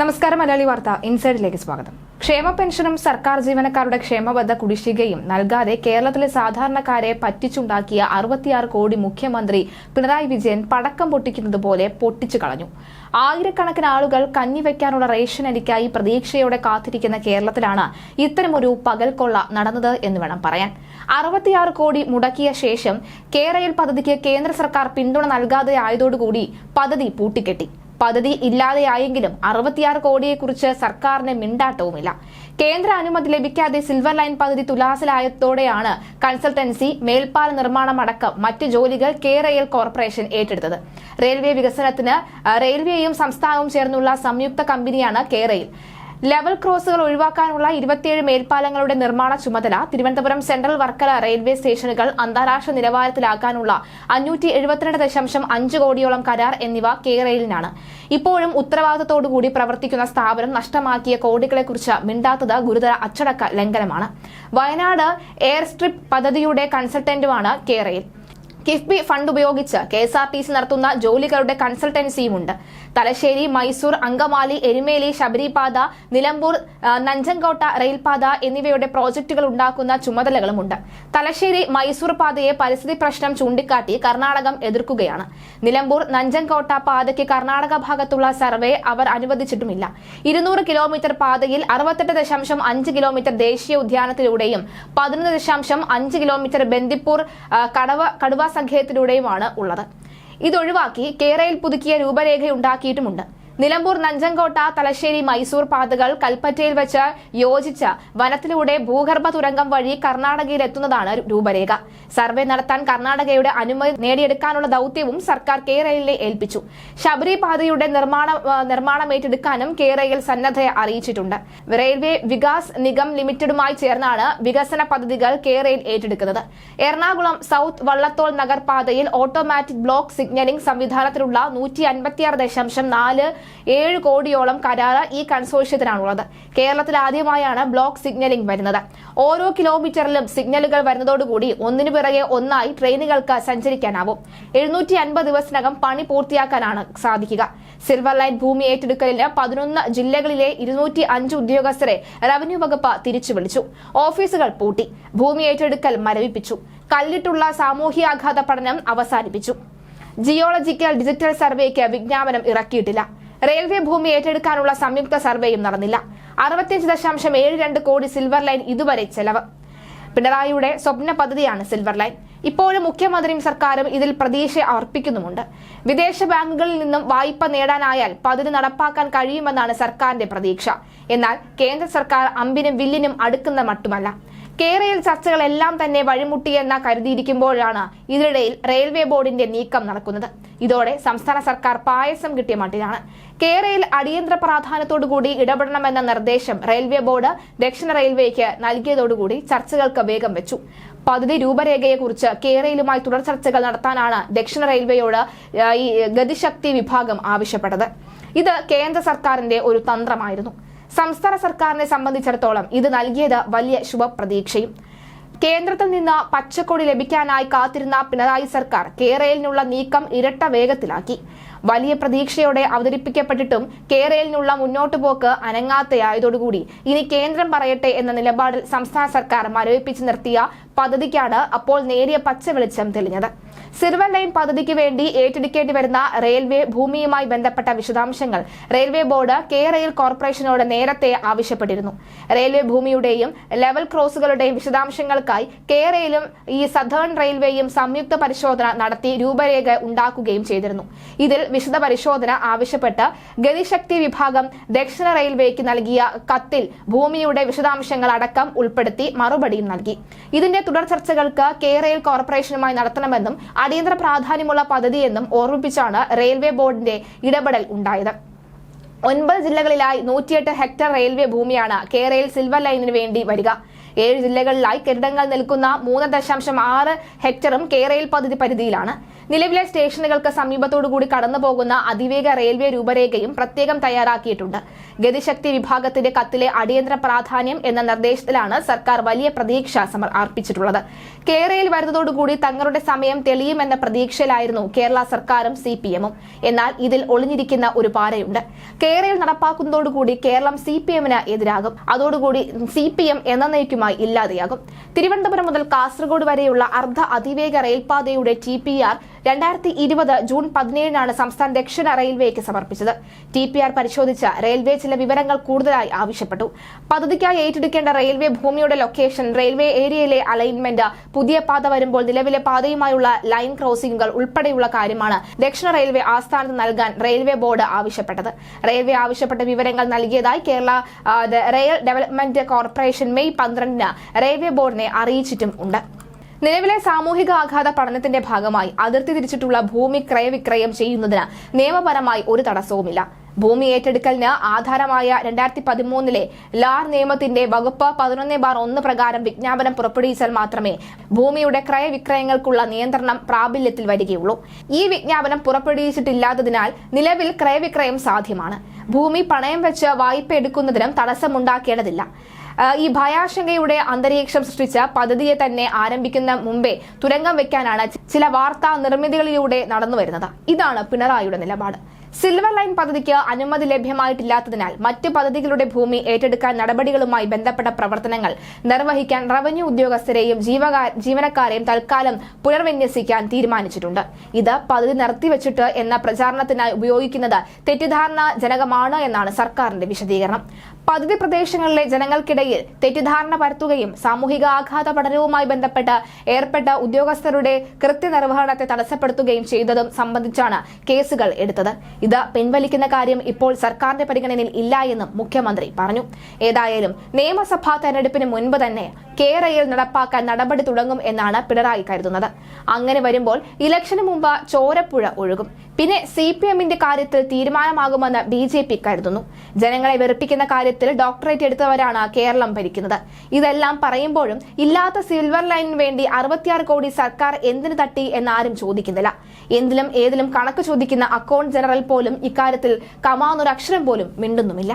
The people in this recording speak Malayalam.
നമസ്കാരം മലയാളി വാർത്ത ഇൻസൈഡിലേക്ക് സ്വാഗതം. ക്ഷേമ പെൻഷനും സർക്കാർ ജീവനക്കാരുടെ ക്ഷേമബദ്ധ കുടിശ്ശികയും നൽകാതെ കേരളത്തിലെ സാധാരണക്കാരെ പറ്റിച്ചുണ്ടാക്കിയ അറുപത്തിയാറ് കോടി മുഖ്യമന്ത്രി പിണറായി വിജയൻ പടക്കം പൊട്ടിക്കുന്നത് പോലെ പൊട്ടിച്ചു കളഞ്ഞു. ആയിരക്കണക്കിന് ആളുകൾ കഞ്ഞിവെക്കാനുള്ള റേഷൻ അരിക്കായി പ്രതീക്ഷയോടെ കാത്തിരിക്കുന്ന കേരളത്തിലാണ് ഇത്തരമൊരു പകൽക്കൊള്ള നടന്നത് എന്ന് വേണം പറയാൻ. അറുപത്തിയാറ് കോടി മുടക്കിയ ശേഷം കേരയിൽ പദ്ധതിക്ക് കേന്ദ്ര സർക്കാർ പിന്തുണ നൽകാതെ ആയതോടുകൂടി പദ്ധതി പൂട്ടിക്കെട്ടി. പദ്ധതി ഇല്ലാതെയായെങ്കിലും അറുപത്തിയാറ് കോടിയെക്കുറിച്ച് സർക്കാരിന് മിണ്ടാട്ടവുമില്ല. കേന്ദ്ര അനുമതി ലഭിക്കാതെ സിൽവർ ലൈൻ പദ്ധതി തുലാസിലായതോടെയാണ് കൺസൾട്ടൻസി മേൽപ്പാല നിർമ്മാണം അടക്കം മറ്റ് ജോലികൾ കെ റെയിൽ കോർപ്പറേഷൻ ഏറ്റെടുത്തത്. റെയിൽവേ വികസനത്തിന് റെയിൽവേയും സംസ്ഥാനവും ചേർന്നുള്ള സംയുക്ത കമ്പനിയാണ് കെ റെയിൽ. ലെവൽ ക്രോസുകൾ ഒഴിവാക്കാനുള്ള ഇരുപത്തിയേഴ് മേൽപ്പാലങ്ങളുടെ നിർമ്മാണ ചുമതല തിരുവനന്തപുരം സെൻട്രൽ വർക്കല റെയിൽവേ സ്റ്റേഷനുകൾ അന്താരാഷ്ട്ര നിലവാരത്തിലാക്കാനുള്ള അഞ്ഞൂറ്റി എഴുപത്തിരണ്ട് ദശാംശം അഞ്ച് കോടിയോളം കരാർ എന്നിവ കെ റെയിലിനാണ് ഇപ്പോഴും ഉത്തരവാദിത്തോടുകൂടി പ്രവർത്തിക്കുന്ന സ്ഥാപനം നഷ്ടമാക്കിയ കോടികളെക്കുറിച്ച് മിണ്ടാത്തത് ഗുരുതര അച്ചടക്ക ലംഘനമാണ്. വയനാട് എയർ സ്ട്രിപ്പ് പദ്ധതിയുടെ കൺസൾട്ടന്റുമാണ് കെ റെയിൽ കിഫ്ബി ഫണ്ട് ഉപയോഗിച്ച് K S R T C നടത്തുന്ന ജോലികളുടെ കൺസൾട്ടൻസിയുമുണ്ട്. തലശ്ശേരി മൈസൂർ അങ്കമാലി എരുമേലി ശബരിപാത നിലമ്പൂർ നഞ്ചങ്കോട്ട റെയിൽപാത എന്നിവയുടെ പ്രോജക്റ്റുകൾ ഉണ്ടാക്കുന്ന ചുമതലകളുമുണ്ട്. തലശ്ശേരി മൈസൂർ പാതയെ പരിസ്ഥിതി പ്രശ്നം ചൂണ്ടിക്കാട്ടി കർണാടകം എതിർക്കുകയാണ്. നിലമ്പൂർ നഞ്ചങ്കോട്ട പാതയ്ക്ക് കർണാടക ഭാഗത്തുള്ള സർവേ അവർ അനുവദിച്ചിട്ടുമില്ല. ഇരുന്നൂറ് കിലോമീറ്റർ പാതയിൽ അറുപത്തെട്ട് ദശാംശം അഞ്ച് കിലോമീറ്റർ ദേശീയ ഉദ്യാനത്തിലൂടെയും പതിനൊന്ന് ദശാംശം അഞ്ച് കിലോമീറ്റർ ബന്ദിപ്പൂർ കടവ കടുവ സഖ്യത്തിലൂടെയുമാണ് ഉള്ളത്. ഇതൊഴിവാക്കി കേരയിൽ പുതുക്കിയ രൂപരേഖയുണ്ടാക്കിയിട്ടുമുണ്ട്. നിലമ്പൂർ നഞ്ചങ്കോട്ട തലശ്ശേരി മൈസൂർ പാതകൾ കൽപ്പറ്റയിൽ വെച്ച് യോജിച്ച വനത്തിലൂടെ ഭൂഗർഭ തുരങ്കം വഴി കർണാടകയിൽ എത്തുന്നതാണ് രൂപരേഖ. സർവേ നടത്താൻ കർണാടകയുടെ അനുമതി നേടിയെടുക്കാനുള്ള ദൌത്യവും സർക്കാർ കേരളയിലെ ഏൽപ്പിച്ചു. ശബരി പാതയുടെ നിർമ്മാണ നിർമ്മാണം ഏറ്റെടുക്കാനും കേരളയിൽ സന്നദ്ധയെ അറിയിച്ചിട്ടുണ്ട്. റെയിൽവേ വികാസ് നിഗം ലിമിറ്റഡുമായി ചേർന്നാണ് വികസന പദ്ധതികൾ കേരളയിൽ ഏറ്റെടുക്കുന്നത്. എറണാകുളം സൗത്ത് വള്ളത്തോൾ നഗർ പാതയിൽ ഓട്ടോമാറ്റിക് ബ്ലോക്ക് സിഗ്നലിംഗ് സംവിധാനത്തിലുള്ള നൂറ്റി അൻപത്തിയാറ് ദശാംശം നാല് ഏഴ് കോടിയോളം കരാറ് ഈ കൺസോർഷ്യത്തിനാണുള്ളത്. കേരളത്തിൽ ആദ്യമായാണ് ബ്ലോക്ക് സിഗ്നലിംഗ് വരുന്നത്. ഓരോ കിലോമീറ്ററിലും സിഗ്നലുകൾ വരുന്നതോടുകൂടി ഒന്നിനു പിറകെ ഒന്നായി ട്രെയിനുകൾക്ക് സഞ്ചരിക്കാനാവും. എഴുന്നൂറ്റി അൻപത് ദിവസത്തിനകം പണി പൂർത്തിയാക്കാനാണ് സാധിക്കുക. സിൽവർ ലൈൻ ഭൂമി ഏറ്റെടുക്കലിന് പതിനൊന്ന് ജില്ലകളിലെ ഇരുന്നൂറ്റി അഞ്ച് ഉദ്യോഗസ്ഥരെ റവന്യൂ വകുപ്പ് തിരിച്ചു വിളിച്ചു. ഓഫീസുകൾ പൂട്ടി. ഭൂമി ഏറ്റെടുക്കൽ മരവിപ്പിച്ചു. കല്ലിട്ടുള്ള സാമൂഹ്യാഘാത പഠനം അവസാനിപ്പിച്ചു. ജിയോളജിക്കൽ ഡിജിറ്റൽ സർവേക്ക് വിജ്ഞാപനം ഇറക്കിയിട്ടില്ല. റെയിൽവേ ഭൂമി ഏറ്റെടുക്കാനുള്ള സംയുക്ത സർവേയും നടന്നില്ല. അറുപത്തിയഞ്ച് ദശാംശം ഏഴ് രണ്ട് കോടി സിൽവർ ലൈൻ ഇതുവരെ ചെലവ്. പിണറായിയുടെ സ്വപ്ന പദ്ധതിയാണ് സിൽവർ ലൈൻ. ഇപ്പോഴും മുഖ്യമന്ത്രിയും സർക്കാരും ഇതിൽ പ്രതീക്ഷ അർപ്പിക്കുന്നുമുണ്ട്. വിദേശ ബാങ്കുകളിൽ നിന്നും വായ്പ നേടാനായാൽ പദ്ധതി നടപ്പാക്കാൻ കഴിയുമെന്നാണ് സർക്കാരിന്റെ പ്രതീക്ഷ. എന്നാൽ കേന്ദ്ര സർക്കാർ അമ്പിനും വില്ലിനും അടുക്കുന്ന മട്ടുമല്ല. കേരളയിൽ ചർച്ചകളെല്ലാം തന്നെ വഴിമുട്ടിയെന്ന കരുതിയിരിക്കുമ്പോഴാണ് ഇതിനിടയിൽ റെയിൽവേ ബോർഡിന്റെ നീക്കം നടക്കുന്നത്. ഇതോടെ സംസ്ഥാന സർക്കാർ പായസം കിട്ടിയ മട്ടിലാണ്. കേരയിൽ അടിയന്തര പ്രാധാന്യത്തോടുകൂടി ഇടപെടണമെന്ന നിർദ്ദേശം റെയിൽവേ ബോർഡ് ദക്ഷിണ റെയിൽവേക്ക് നൽകിയതോടുകൂടി ചർച്ചകൾക്ക് വേഗം വെച്ചു. പദ്ധതി രൂപരേഖയെക്കുറിച്ച് കേരളയിലുമായി തുടർ ചർച്ചകൾ നടത്താനാണ് ദക്ഷിണ റെയിൽവേയോട് ഈ ഗതിശക്തി വിഭാഗം ആവശ്യപ്പെട്ടത്. ഇത് കേന്ദ്ര സർക്കാരിന്റെ ഒരു തന്ത്രമായിരുന്നു. സംസ്ഥാന സർക്കാരിനെ സംബന്ധിച്ചിടത്തോളം ഇത് നൽകിയത് വലിയ ശുഭപ്രതീക്ഷയും. കേന്ദ്രത്തിൽ നിന്ന് പച്ചക്കൊടി ലഭിക്കാനായി കാത്തിരുന്ന പിണറായി സർക്കാർ കേരളിനുള്ള നീക്കം ഇരട്ട വേഗത്തിലാക്കി. വലിയ പ്രതീക്ഷയോടെ അവതരിപ്പിക്കപ്പെട്ടിട്ടും കേരളിനുള്ള മുന്നോട്ടു പോക്ക് അനങ്ങാത്തയായതോടുകൂടി ഇനി കേന്ദ്രം പറയട്ടെ എന്ന നിലപാടിൽ സംസ്ഥാന സർക്കാർ മരവിപ്പിച്ച് നിർത്തിയ പദ്ധതിക്കാണ് അപ്പോൾ നേരിയ പച്ച വെളിച്ചം തെളിഞ്ഞത്. സിൽവർ ലൈൻ പദ്ധതിക്ക് വേണ്ടി ഏറ്റെടുക്കേണ്ടി വരുന്ന റെയിൽവേ ഭൂമിയുമായി ബന്ധപ്പെട്ട വിശദാംശങ്ങൾ റെയിൽവേ ബോർഡ് കെ റെയിൽ കോർപ്പറേഷനോട് നേരത്തെ ആവശ്യപ്പെട്ടിരുന്നു. റെയിൽവേ ഭൂമിയുടെയും ലെവൽ ക്രോസുകളുടെയും വിശദാംശങ്ങൾക്കായി കെ റെയിലും ഈ സദേൺ റെയിൽവേയും സംയുക്ത പരിശോധന നടത്തി രൂപരേഖ ഉണ്ടാക്കുകയും ചെയ്തിരുന്നു. ഇതിൽ വിശദ പരിശോധന ആവശ്യപ്പെട്ട് ഗതിശക്തി വിഭാഗം ദക്ഷിണ റെയിൽവേക്ക് നൽകിയ കത്തിൽ ഭൂമിയുടെ വിശദാംശങ്ങൾ അടക്കം ഉൾപ്പെടുത്തി മറുപടിയും നൽകി. ഇതിന്റെ തുടർ ചർച്ചകൾക്ക് കെ റെയിൽ കോർപ്പറേഷനുമായി നടത്തണമെന്നും അടിയന്തര പ്രാധാന്യമുള്ള പദ്ധതിയെന്നും ഓർമ്മിപ്പിച്ചാണ് റെയിൽവേ ബോർഡിന്റെ ഇടപെടൽ ഉണ്ടായത്. ഒൻപത് ജില്ലകളിലായി നൂറ്റിയെട്ട് ഹെക്ടർ റെയിൽവേ ഭൂമിയാണ് കേരളയിൽ സിൽവർ ലൈനിന് വേണ്ടി വരിക. ഏഴ് ജില്ലകളിലായി കെട്ടിടങ്ങൾ നിൽക്കുന്ന മൂന്ന് ദശാംശം ആറ് ഹെക്ടറും കേരയിൽ പദ്ധതി പരിധിയിലാണ്. നിലവിലെ സ്റ്റേഷനുകൾക്ക് സമീപത്തോടുകൂടി കടന്നു പോകുന്ന അതിവേഗ റെയിൽവേ രൂപരേഖയും പ്രത്യേകം തയ്യാറാക്കിയിട്ടുണ്ട്. ഗതിശക്തി വിഭാഗത്തിന്റെ കത്തിലെ അടിയന്തര പ്രാധാന്യം എന്ന നിർദ്ദേശത്തിലാണ് സർക്കാർ വലിയ പ്രതീക്ഷ അർപ്പിച്ചിട്ടുള്ളത് കേരളയിൽ വരുന്നതോടുകൂടി തങ്ങളുടെ സമയം തെളിയുമെന്ന പ്രതീക്ഷയിലായിരുന്നു കേരള സർക്കാരും സി പി എമ്മും. എന്നാൽ ഇതിൽ ഒളിഞ്ഞിരിക്കുന്ന ഒരു പാരയുണ്ട്. കേരളയിൽ നടപ്പാക്കുന്നതോടുകൂടി കേരളം സി പി എമ്മിന് എതിരാകും. അതോടുകൂടി സി പി എം എന്നേക്കുമായി ഇല്ലാതെയാകും. തിരുവനന്തപുരം മുതൽ കാസർഗോഡ് വരെയുള്ള അർദ്ധ അതിവേഗ റെയിൽപാതയുടെ ടി പി ആർ രണ്ടായിരത്തി ഇരുപത് ജൂൺ പതിനേഴിനാണ് സംസ്ഥാന ദക്ഷിണ റെയിൽവേക്ക് സമർപ്പിച്ചത്. ടി പി ആർ പരിശോധിച്ച റെയിൽവേ ചില വിവരങ്ങൾ കൂടുതലായി ആവശ്യപ്പെട്ടു. പദ്ധതിക്കായി ഏറ്റെടുക്കേണ്ട റെയിൽവേ ഭൂമിയുടെ ലൊക്കേഷൻ റെയിൽവേ ഏരിയയിലെ അലൈൻമെന്റ് പുതിയ പാത വരുമ്പോൾ നിലവിലെ പാതയുമായുള്ള ലൈൻ ക്രോസിംഗുകൾ ഉൾപ്പെടെയുള്ള കാര്യമാണ് ദക്ഷിണ റെയിൽവേ ആസ്ഥാനത്ത് നൽകാൻ റെയിൽവേ ബോർഡ് ആവശ്യപ്പെട്ടത്. റെയിൽവേ ആവശ്യപ്പെട്ട വിവരങ്ങൾ നൽകിയതായി Kerala rail development corporation May പന്ത്രണ്ടിന് റെയിൽവേ ബോർഡിനെ അറിയിച്ചിട്ടും ഉണ്ട്. നിലവിലെ സാമൂഹിക ആഘാത പഠനത്തിന്റെ ഭാഗമായി അതിർത്തി തിരിച്ചിട്ടുള്ള ഭൂമി ക്രയവിക്രയം ചെയ്യുന്നതിന് നിയമപരമായി ഒരു തടസ്സവുമില്ല. ഭൂമി ഏറ്റെടുക്കലിന് ആധാരമായ രണ്ടായിരത്തി പതിമൂന്നിലെ ലാർ നിയമത്തിന്റെ വകുപ്പ് പതിനൊന്ന് ബാർ ഒന്ന് പ്രകാരം വിജ്ഞാപനം പുറപ്പെടുവിച്ചാൽ മാത്രമേ ഭൂമിയുടെ ക്രയവിക്രയങ്ങൾക്കുള്ള നിയന്ത്രണം പ്രാബല്യത്തിൽ വരികയുള്ളൂ. ഈ വിജ്ഞാപനം പുറപ്പെടുവിച്ചിട്ടില്ലാത്തതിനാൽ നിലവിൽ ക്രയവിക്രയം സാധ്യമാണ്. ഭൂമി പണയം വെച്ച് വായ്പ എടുക്കുന്നതിനും തടസ്സമുണ്ടാക്കേണ്ടതില്ല. ഈ ഭയാശങ്കയുടെ അന്തരീക്ഷം സൃഷ്ടിച്ച പദ്ധതിയെ തന്നെ ആരംഭിക്കുന്ന മുമ്പേ തുരങ്കം വെക്കാനാണ് ചില വാർത്താ നിർമ്മിതികളിലൂടെ നടന്നു വരുന്നത്. ഇതാണ് പിണറായിയുടെ നിലപാട്. സിൽവർ ലൈൻ പദ്ധതിക്ക് അനുമതി ലഭ്യമായിട്ടില്ലാത്തതിനാൽ മറ്റ് പദ്ധതികളുടെ ഭൂമി ഏറ്റെടുക്കാൻ നടപടികളുമായി ബന്ധപ്പെട്ട പ്രവർത്തനങ്ങൾ നിർവഹിക്കാൻ റവന്യൂ ഉദ്യോഗസ്ഥരെയും ജീവനക്കാരെയും തൽക്കാലം പുനർവിന്യസിക്കാൻ തീരുമാനിച്ചിട്ടുണ്ട്. ഇത് പദ്ധതി നിർത്തിവച്ചിട്ട് എന്ന പ്രചാരണത്തിനായി ഉപയോഗിക്കുന്നത് തെറ്റിദ്ധാരണ ജനകമാണ് എന്നാണ് സർക്കാരിന്റെ വിശദീകരണം. പദ്ധതി പ്രദേശങ്ങളിലെ ജനങ്ങൾക്കിടയിൽ തെറ്റിദ്ധാരണ പരത്തുകയും സാമൂഹിക ആഘാത പഠനവുമായി ബന്ധപ്പെട്ട് ഏർപ്പെട്ട ഉദ്യോഗസ്ഥരുടെ കൃത്യനിർവഹണത്തെ തടസ്സപ്പെടുത്തുകയും ചെയ്തതും സംബന്ധിച്ചാണ് കേസുകൾ എടുത്തത്. ഇത് പിൻവലിക്കുന്ന കാര്യം ഇപ്പോൾ സർക്കാരിന്റെ പരിഗണനയിൽ ഇല്ല എന്നും മുഖ്യമന്ത്രി പറഞ്ഞു. ഏതായാലും നിയമസഭാ തെരഞ്ഞെടുപ്പിന് മുൻപ് തന്നെ കേരളയിൽ നടപ്പാക്കാൻ നടപടി തുടങ്ങും എന്നാണ് പിണറായി കരുതുന്നത്. അങ്ങനെ വരുമ്പോൾ ഇലക്ഷന് മുമ്പ് ചോരപ്പുഴ ഒഴുകും. പിന്നെ സി പി എമ്മിന്റെ കാര്യത്തിൽ തീരുമാനമാകുമെന്ന് ബി ജെ പി കരുതുന്നു. ജനങ്ങളെ വെറുപ്പിക്കുന്ന കാര്യത്തിൽ ഡോക്ടറേറ്റ് എടുത്തവരാണ് കേരളം ഭരിക്കുന്നത്. ഇതെല്ലാം പറയുമ്പോഴും ഇല്ലാത്ത സിൽവർ ലൈനിന് വേണ്ടി അറുപത്തിയാറ് കോടി സർക്കാർ എന്തിനു തട്ടി എന്നാരും ചോദിക്കുന്നില്ല. എന്തിലും ഏതിലും കണക്ക് ചോദിക്കുന്ന അക്കൗണ്ട് ജനറൽ പോലും ഇക്കാര്യത്തിൽ കമാന്നൊരക്ഷരം പോലും മിണ്ടുന്നുമില്ല.